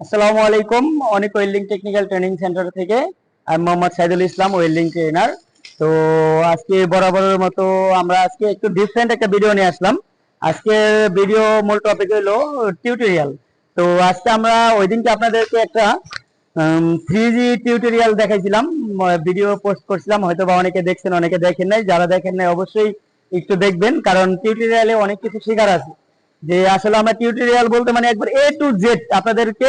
আসসালামু আলাইকুম। অনেক ওয়েল্ডিং টেকনিক্যাল ট্রেনিং সেন্টার থেকে আমি মোহাম্মদ সাইদুল ইসলাম ওয়েল্ডিং ট্রেনার তো আজকে বরাবরের মতো আমরা আজকে একটু ডিফারেন্ট একটা ভিডিও নিয়ে আসলাম। আজকে ভিডিও মূল টপিক হলো টিউটোরিয়াল তো আজকে আমরা ওই দিনকে আপনাদেরকে একটা থ্রি টিউটোরিয়াল দেখাইছিলাম। ভিডিও পোস্ট করছিলাম। হয়তো বা অনেকে দেখছেন, অনেকে দেখেন নাই। যারা দেখেন নাই, অবশ্যই একটু দেখবেন। কারণ টিউটোরিয়ালে অনেক কিছু শেখার আছে। যে আসলে আমরা টিউটোরিয়াল বলতে মানে একবার এ টু জেড আপনাদেরকে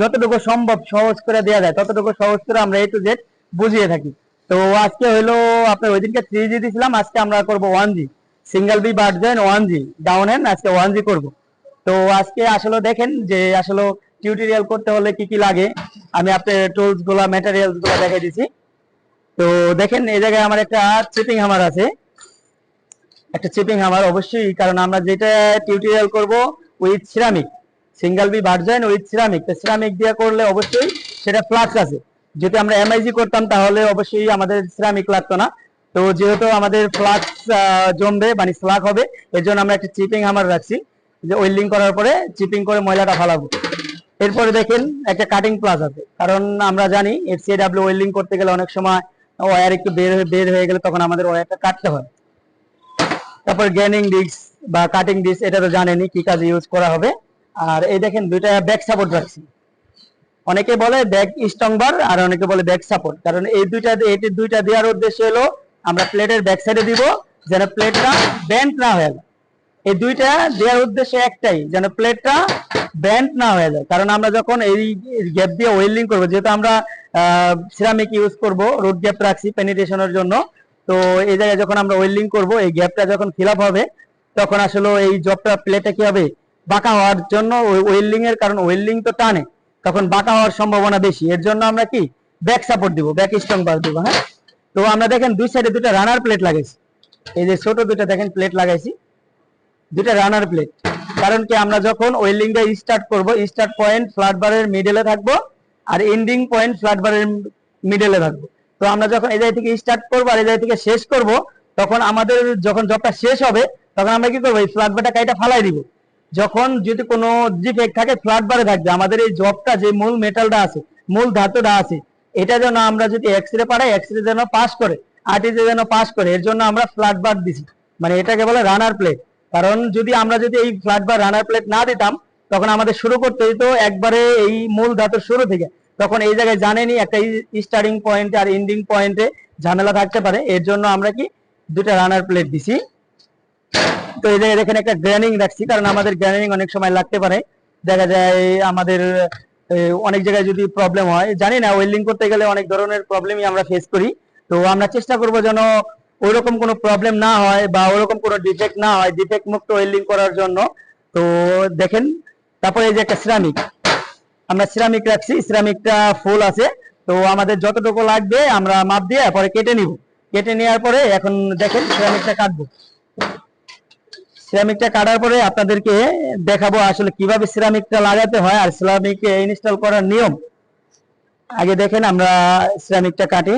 যতটুকু সম্ভব সহজ করে দেওয়া যায়, ততটুকু সহজ করে আমরা এ টু জেড বুঝিয়ে থাকি। তো আজকে হলো আপনার ওই দিনকে থ্রি জি দিয়েছিলাম আজকে আমরা করব one G single V version one G down hand আজকে ওয়ান জি করব। তো আজকে আসলে দেখেন যে আসলে টিউটোরিয়াল করতে হলে কি কি লাগে। আমি আপনার টুলসগুলা ম্যাটেরিয়ালসগুলা দেখাই দিছি। তো দেখেন, এই জায়গায় আমার একটা চিপিং হামার আছে। একটা চিপিং হামার অবশ্যই, কারণ আমরা যেটা টিউটোরিয়াল করব with ceramic single V version with ceramic তো সিরামিক দিয়ে করলে অবশ্যই সেটা ফ্লাক্স আছে যদি আমরা এমআইজি করতাম, তাহলে অবশ্যই আমাদের সিরামিক লাগতো না। তো যেহেতু আমাদের ফ্লাক্স জমবে মানে স্লাগ হবে এর জন্য আমরা একটা চিপিং হামার রাখছি। যে ওয়েল্ডিং করার পরে চিপিং করে ময়লাটা ফালাবো। এরপরে দেখেন, একটা কাটিং প্লাস আছে। কারণ আমরা জানি এফসিডাব্লিউ ওয়েল্ডিং করতে গেলে অনেক সময় ওয়্যার একটু বের বের হয়ে গেলে তখন আমাদের ওয়্যারটা কাটতে হয়। তারপর গ্যানিং ডিস্ক বা কাটিং ডিস্ক এটা তো জানেনই কি কাজে ইউজ করা হবে। আর এই দেখেন দুইটা ব্যাক সাপোর্ট রাখছি। অনেকে বলে ব্যাক স্ট্রং বার আর অনেকে বলে ব্যাক সাপোর্ট কারণ এই দুইটা এটি দুইটা দেওয়ার উদ্দেশ্য হলো, আমরা প্লেটের ব্যাক সাইডে দিব, যেন প্লেটটা ব্যান্ড না হয়ে যায়। এই দুইটা দেওয়ার উদ্দেশ্য একটাই, যেন প্লেটটা ব্যান্ড না হয়ে যায়। কারণ আমরা যখন এই গ্যাপ দিয়ে ওয়েল্ডিং করব, যেহেতু আমরা সিরামিক ইউজ করব রুট গ্যাপ রাখছি পেনিটেশনের জন্য তো এই জায়গায় যখন আমরা ওয়েল্ডিং করব, এই গ্যাপটা যখন ফিল হবে, তখন আসলে এই জবটা প্লেটে কি হবে? বাঁকা হওয়ার জন্য ওয়েল্ডিং এর কারণ, ওয়েল্ডিং তো টানে, তখন বাঁকা হওয়ার সম্ভাবনা বেশি। এর জন্য আমরা কি? ব্যাক সাপোর্ট দিব ব্যাক স্ট্রং বার দিব হ্যাঁ? তো আমরা দেখেন দুই সাইডে দুটো রানার প্লেট লাগাইছি। এই যে ছোট দুটো দেখেন প্লেট লাগাইছি। দুটা রানার প্লেট কারণ কি? আমরা যখন ওয়েল্ডিংটা স্টার্ট করব স্টার্ট পয়েন্ট ফ্ল্যাট বারের মিডলে থাকব, আর এন্ডিং পয়েন্ট ফ্ল্যাট বারের মিডলে থাকব। তো আমরা যখন এই জায়গা থেকে স্টার্ট করব আর এই জায়গা থেকে শেষ করব, তখন আমাদের যখন জবটা শেষ হবে, তখন আমরা কি করব? এই ফ্ল্যাট বারটা কাইটা ফালাই দিব। যখন যদি কোনো ডিফেক্ট থাকে ফ্ল্যাট বারে থাকবে। আমাদের এই জবটা যে মূল মেটালটা আছে, মূল ধাতুটা আছে, এটা যেন আমরা যদি এক্স রে পাঠাই এক্স রে যেন পাস করে আর্টিজে যেন পাস করে, এর জন্য আমরা ফ্ল্যাট বার দিছি। মানে এটাকে বলে রানার প্লেট কারণ যদি আমরা যদি এই ফ্ল্যাট বার রানার প্লেট না দিতাম, তখন আমাদের শুরু করতে হতো একবারে এই মূল ধাতুর শুরু থেকে। তখন এই জায়গায় জানেনি, একটা স্টার্টিং পয়েন্টে আর এন্ডিং পয়েন্টে ঝামেলা থাকতে পারে। এর জন্য আমরা কি দুটা রানার প্লেট দিছি। তো এই জায়গায় দেখেন একটা গ্র্যানিং রাখছি, কারণ আমাদের গ্র্যানিং অনেক সময় লাগতে পারে। দেখা যায় আমাদের অনেক জায়গায় যদি প্রবলেম হয়, জানি না ওয়েল্ডিং করতে গেলে অনেক ধরনের প্রবলেমই আমরা ফেস করি। তো আমরা চেষ্টা করব যেন ওইরকম কোনো প্রবলেম না হয় বা ওরকম কোনো ডিফেক্ট না হয় ডিফেক্ট মুক্ত ওয়েল্ডিং করার জন্য। তো দেখেন, তারপরে এই যে একটা সিরামিক আমরা সিরামিক রাখছি সিরামিকটা ফুল আছে। তো আমাদের যতটুকু লাগবে আমরা মাপ দিয়ে পরে কেটে নিব। কেটে নেওয়ার পরে এখন দেখেন সিরামিকটা কাটবো। সিরামিকটা কাটার পরে আপনাদেরকে দেখাবো আসলে কীভাবে সিরামিকটা লাগাতে হয় আর সিরামিক ইনস্টল করার নিয়ম। আগে দেখেন আমরা সিরামিকটা কাটি।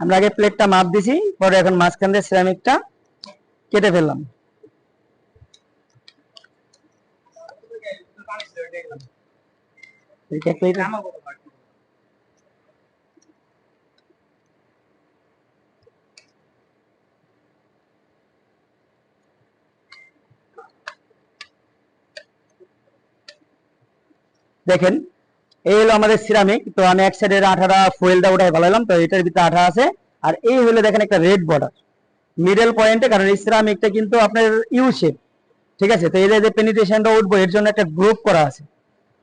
আমরা আগে প্লেটটা মাপ দিছি পরে এখন মাঝখান দিয়ে সিরামিকটা কেটে ফেললাম। দেখেন এই হলো আমাদের সিরামিক তো আমি এক সাইডের আঠাটা ফুয়েলটা উঠাই ফেলাইলাম তো এটার ভিতরে আঠা আছে। আর এই হলো দেখেন একটা রেড বর্ডার মিডল পয়েন্টে কারণ এই সিরামিকটা কিন্তু আপনার ইউ শেপ ঠিক আছে? তো এই যে পেনিটেশনটা উঠবো, এর জন্য একটা গ্রুপ করা আছে।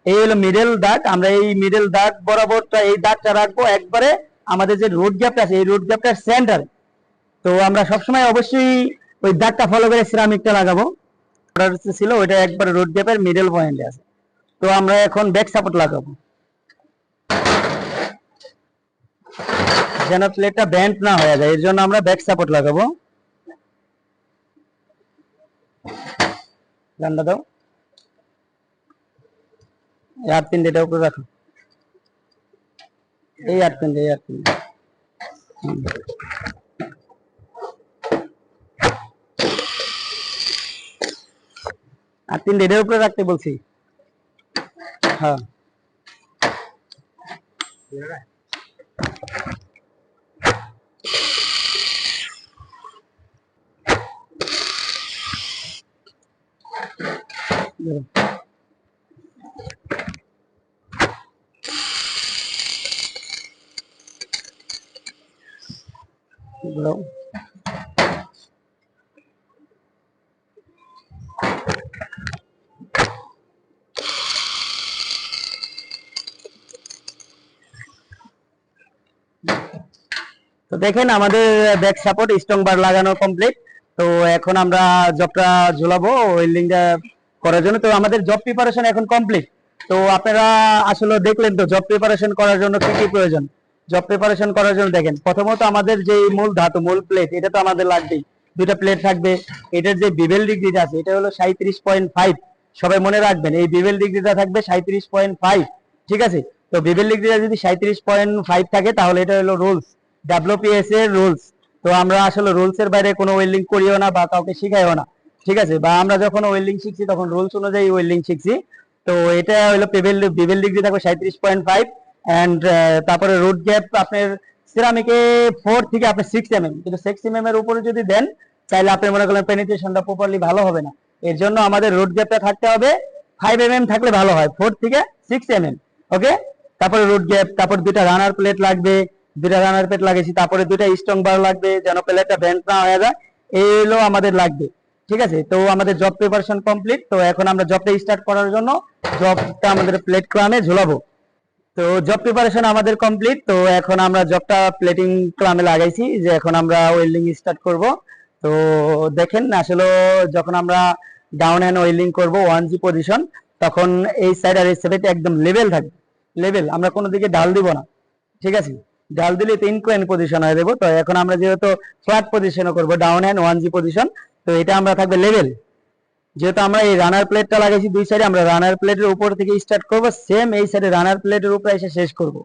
এই হলো মিডল দাগ। আমরা এই মিডল দাগ বরাবরটা এই দাগটা রাখব একবারে। আমাদের যে রোড গ্যাপটা আছে, এই রোড গ্যাপটার সেন্টার তো আমরা সবসময় অবশ্যই ওই দাগটা ফলো করে সিরামিকটা লাগাবো। ছিল, ওইটা একবারে রোড গ্যাপের মিডল পয়েন্টে আছে। তো আমরা এখন ব্যাক সাপোর্ট লাগাবো। যেন প্লেটটা ব্যান্ড না হয়ে যায়, এর জন্য আমরা ব্যাক সাপোর্ট লাগাবো। গানটা দাও। আর তিনটে উপরে রাখো। এই আট পিন এই আট পিন তিন এটার উপরে রাখতে বলছি। হ্যাঁ। ধরো। তো দেখেন আমাদের ব্যাক সাপোর্ট স্ট্রং বার লাগানো কমপ্লিট তো এখন আমরা জবটা ঝুলাবো, ওয়েল্ডিংটা করার জন্য। তো আমাদের জব প্রিপারেশন এখন কমপ্লিট তো আপনারা আসলে দেখলেন তো জব প্রিপারেশন করার জন্য কি কি প্রয়োজন? জব প্রিপারেশন করার জন্য দেখেন, প্রথমত আমাদের যে মূল ধাতু, মূল প্লেট এটা তো আমাদের লাগবেই। দুইটা প্লেট থাকবে। এটার যে বিভেল ডিগ্রিটা আছে, এটা হলো সাঁত্রিশ পয়েন্ট ফাইভ সবাই মনে রাখবেন, এই বিভেল ডিগ্রিটা থাকবে সাঁত্রিশ পয়েন্ট ফাইভ ঠিক আছে? তো বিভেল ডিগ্রিটা যদি সাঁত্রিশ পয়েন্ট ফাইভ থাকে, তাহলে এটা হলো রুলস ডাব্লিউপিএস এর রুলস তো আমরা আসলে রুলস এর বাইরে কোনো ওয়েল্ডিং করিও না বা কাউকে শিখাইও না। ঠিক আছে? বা আমরা যখন ওয়েল্ডিং শিখছি, তখন রুলস অনুযায়ী ওয়েল্ডিং শিখছি। তো এটা হলো পেবেল বিভেল ডিগ্রি থাকবে সাঁত্রিশ পয়েন্ট ফাইভ অ্যান্ড তারপরে রুট গ্যাপ আপনার সিরামিকে ফোর থেকে আপনি সিক্স এম এম কিন্তু সিক্স এম এম এর উপরে যদি দেন, তাহলে আপনি মনে করেন পেনিট্রেশনটা প্রপারলি ভালো হবে না। এর জন্য আমাদের রুট গ্যাপটা থাকতে হবে ফাইভ এম এম থাকলে ভালো হয় ফোর থেকে সিক্স এম এম ওকে তারপরে রুট গ্যাপ তারপর দুইটা রানার প্লেট লাগবে, দুইটা রানার প্লেট লাগিয়েছি, তারপরে দুইটা স্ট্রং বার লাগবে, যেন প্লেটটা ভেন্ট না হয়ে যায়। এই হলো আমাদের লাগবে। ঠিক আছে? তো আমাদের জব প্রিপারেশন কমপ্লিট তো এখন আমরা জবটা স্টার্ট করার জন্য জবটা আমাদের প্লেট ক্রামে ঝোলাবো। তো জব প্রিপারেশন আমাদের কমপ্লিট তো এখন আমরা জবটা প্লেটিং ক্লামে লাগাইছি যে এখন আমরা ওয়েল্ডিং স্টার্ট করব। তো দেখেন, আসলে যখন আমরা ডাউন হ্যান্ড ওয়েল্ডিং করব ওয়ান জি পজিশন তখন এই সাইড আর এই সাইড একদম লেভেল থাকবে। লেভেল আমরা কোনো দিকে ঢাল দিব না। ঠিক আছে? ঢাল দিলে তো ইনক্লাইন পজিশন হয়ে দেবো তো এখন আমরা যেহেতু ফ্ল্যাট পজিশনও করব down hand one G position তো এটা আমরা থাকবে লেভেল যেহেতু আমরা এই রানার প্লেটটা লাগাইছি দুই সাইডে আমরা রানার প্লেটের উপর থেকে স্টার্ট করব সেম এই সাইডে রানার প্লেটের উপরে এসে শেষ করব।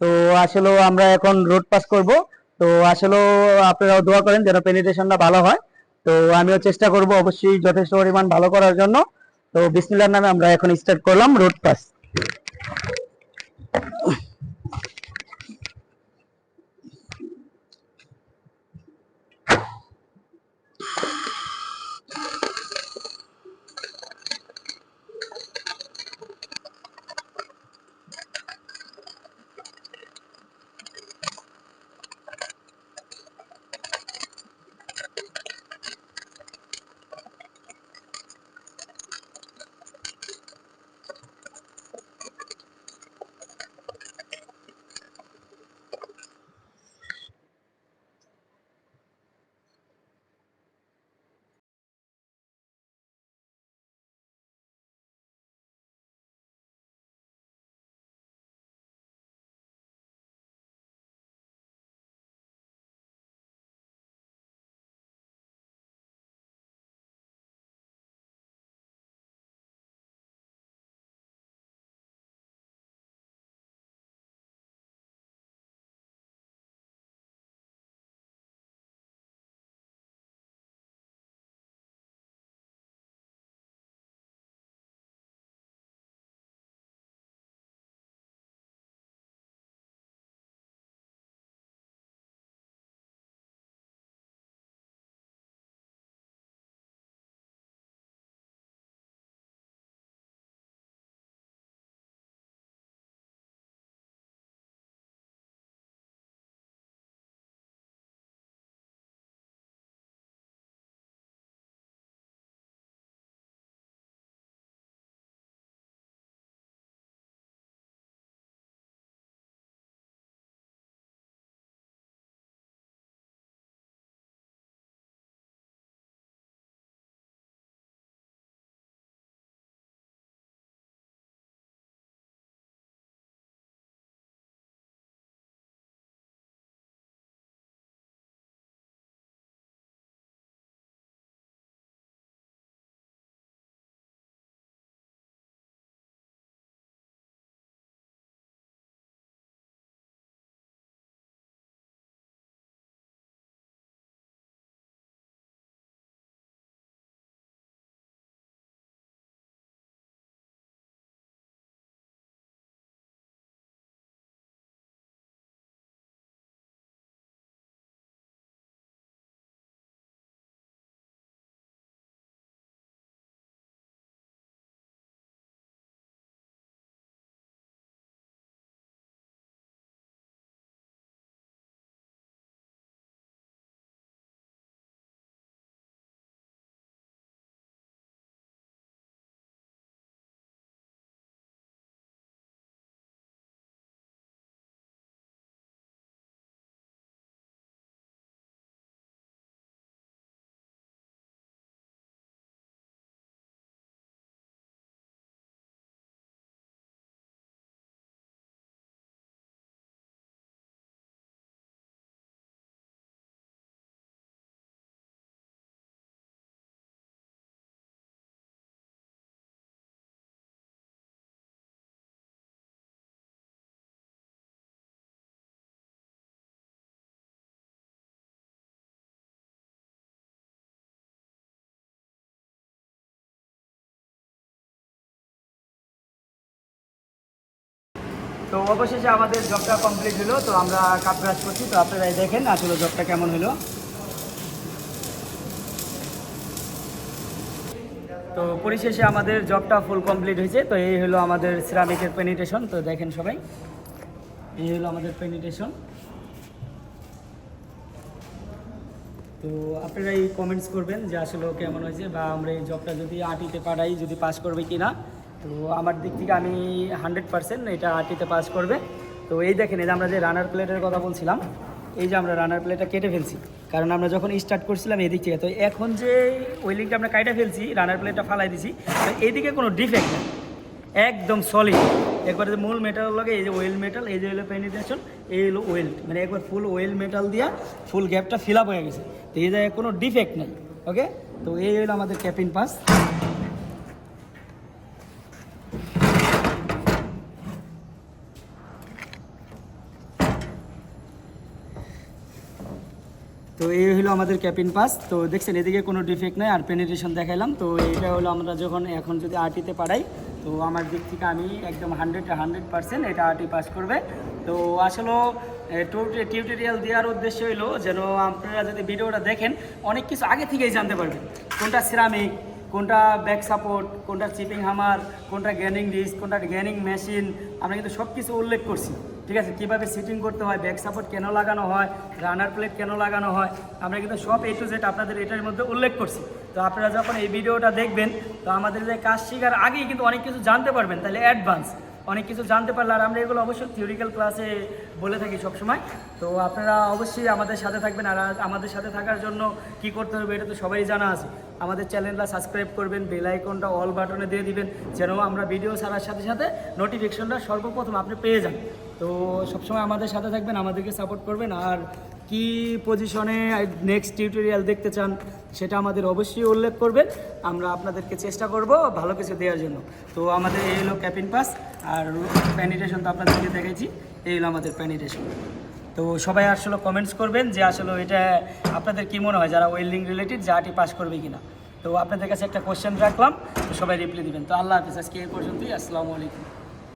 তো আসলে আমরা এখন রোড পাস করব। তো আসলে আপনারাও দোয়া করেন যেন পেনিট্রেশনটা ভালো হয়। তো আমিও চেষ্টা করব অবশ্যই যথেষ্ট পরিমাণ ভালো করার জন্য। তো বিসমিল্লার নামে আমরা এখন স্টার্ট করলাম রোড পাস তো অবশেষে আমাদের জবটা কমপ্লিট হলো, তো আমরা কাপ ব্রাশ করছি। তো আপনারা দেখেন আসলে জবটা কেমন হলো। তো পরিশেষে আমাদের জবটা ফুল কমপ্লিট হয়েছে। তো এই হলো আমাদের সিরামিকের পেনিটেশন তো দেখেন সবাই। এই হলো আমাদের পেনিটেশন তো আপনারা এই কমেন্টস করবেন যে আসলে কেমন হয়েছে, বা আমরা এই জবটা যদি আটিতে পাঠাই, যদি পাস করবে কি না তো আমার দিক থেকে আমি হান্ড্রেড পার্সেন্ট এটা আটিতে পাস করবে। তো এই দেখেন, এই যে আমরা যে রানার প্লেটের কথা বলছিলাম, এই যে আমরা রানার প্লেটটা কেটে ফেলছি। কারণ আমরা যখন স্টার্ট করছিলাম এদিক থেকে, তো এখন যে ওয়েলিংটা আমরা কাইটা ফেলছি রানার প্লেটটা ফালাই দিছি, তো এইদিকে কোনো ডিফেক্ট নেই। একদম সলিড একবার যে মূল মেটাল লাগে, এই যে ওয়েল মেটাল এই যে হলো পেনিটেশন এই হলো ওয়েল্ড মানে একবার ফুল ওয়েল মেটাল দিয়া ফুল গ্যাপটা ফিল আপ হয়ে গেছে। তো এই জায়গায় কোনো ডিফেক্ট নেই ওকে তো এই হলো আমাদের ক্যাপিন পাস তো এই হলো আমাদের ক্যাপিন পাস। তো দেখছেন, এদিকে কোনো ডিফেক্ট নাই আর পেনিটেশন দেখাইলাম। তো এটা হলো আমরা যখন এখন যদি আরটিতে পাড়াই তো আমার দিক থেকে আমি একদম হান্ড্রেড হান্ড্রেড পার্সেন্ট এটা আরটি পাস করবে। তো আসলে টিউটোরিয়াল দেওয়ার উদ্দেশ্য হলো যেন আপনারা যদি ভিডিওটা দেখেন, অনেক কিছু আগে থেকেই জানতে পারবেন। কোনটা সিরামিক কোনটা ব্যাক সাপোর্ট কোনটা চিপিং হামার কোনটা গ্যানিং ডিস্ক কোনটা গ্যানিং মেশিন আমরা কিন্তু সব কিছু উল্লেখ করছি। ঠিক আছে? কীভাবে সিটিং করতে হয় ব্যাক সাপোর্ট কেন লাগানো হয় রানার প্লেট কেন লাগানো হয়, আমরা কিন্তু সব এ টু জেড আপনাদের এটার মধ্যে উল্লেখ করছি। তো আপনারা যখন এই ভিডিওটা দেখবেন, তো আমাদের যে কাজ শেখার আগেই কিন্তু অনেক কিছু জানতে পারবেন, তাহলে অ্যাডভান্স অনেক কিছু জানতে পারলে, আর আমরা এগুলো অবশ্যই থিওরিক্যাল ক্লাসে বলে থাকি সবসময়। তো আপনারা অবশ্যই আমাদের সাথে থাকবেন, আর আমাদের সাথে থাকার জন্য কি করতে হবে এটা তো সবাই জানা আছে। আমাদের চ্যানেলটা সাবস্ক্রাইব করবেন বেল আইকনটা অল বাটনে দিয়ে দিবেন, যেন আমরা ভিডিও ছাড়ার সাথে সাথে নোটিফিকেশনটা সর্বপ্রথম আপনি পেয়ে যান। তো সবসময় আমাদের সাথে থাকবেন, আমাদেরকে সাপোর্ট করবেন। আর কি পজিশনে নেক্সট টিউটোরিয়াল দেখতে চান, সেটা আমাদের অবশ্যই উল্লেখ করবেন। আমরা আপনাদেরকে চেষ্টা করব ভালো কিছু দেওয়ার জন্য। তো আমাদের এই হলো ক্যাপিন পাস আর প্যানিটেশন তো আপনাদেরকে দেখেছি এই হলো আমাদের প্যানিটেশন তো সবাই আসলে কমেন্টস করবেন যে আসলে এটা আপনাদের কি মনে হয়, যারা ওয়েল্ডিং রিলেটেড যে আটি পাস করবে কিনা। তো আপনাদের কাছে একটা কোশ্চেন রাখলাম, তো সবাই রিপ্লাই দিবেন। তো আল্লাহ হাফিজ, আজকে এই পর্যন্তই, আসসালামু আলাইকুম।